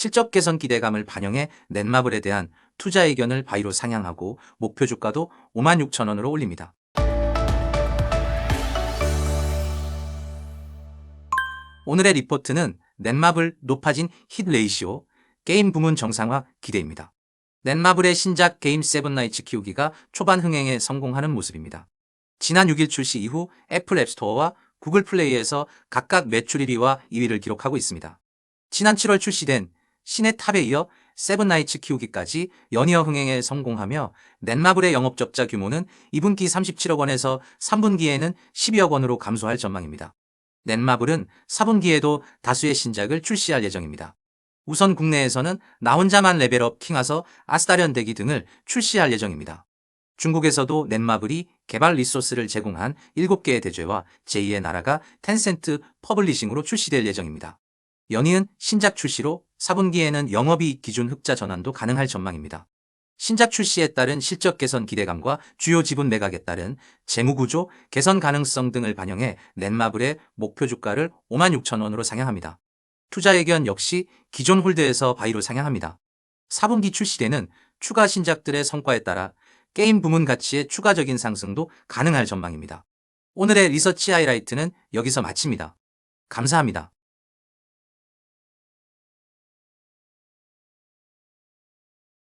실적 개선 기대감을 반영해 넷마블에 대한 투자 의견을 바이로 상향하고 목표 주가도 56,000원으로 올립니다. 오늘의 리포트는 넷마블 높아진 힛 레이시오, 게임 부문 정상화 기대입니다. 넷마블의 신작 게임 세븐나이츠 키우기가 초반 흥행에 성공하는 모습입니다. 지난 6일 출시 이후 애플 앱스토어와 구글 플레이에서 각각 매출 1위와 2위를 기록하고 있습니다. 지난 7월 출시된 신의 탑에 이어 세븐나이츠 키우기까지 연이어 흥행에 성공하며 넷마블의 영업적자 규모는 2분기 37억 원에서 3분기에는 12억 원으로 감소할 전망입니다. 넷마블은 4분기에도 다수의 신작을 출시할 예정입니다. 우선 국내에서는 나 혼자만 레벨업 킹하서 아스타련 대기 등을 출시할 예정입니다. 중국에서도 넷마블이 개발 리소스를 제공한 7개의 대죄와 제2의 나라가 텐센트 퍼블리싱으로 출시될 예정입니다. 연이은 신작 출시로 4분기에는 영업이익 기준 흑자 전환도 가능할 전망입니다. 신작 출시에 따른 실적 개선 기대감과 주요 지분 매각에 따른 재무구조 개선 가능성 등을 반영해 넷마블의 목표 주가를 56,000원으로 상향합니다. 투자 의견 역시 기존 홀드에서 바이로 상향합니다. 4분기 출시되는 추가 신작들의 성과에 따라 게임 부문 가치의 추가적인 상승도 가능할 전망입니다. 오늘의 리서치 하이라이트는 여기서 마칩니다. 감사합니다.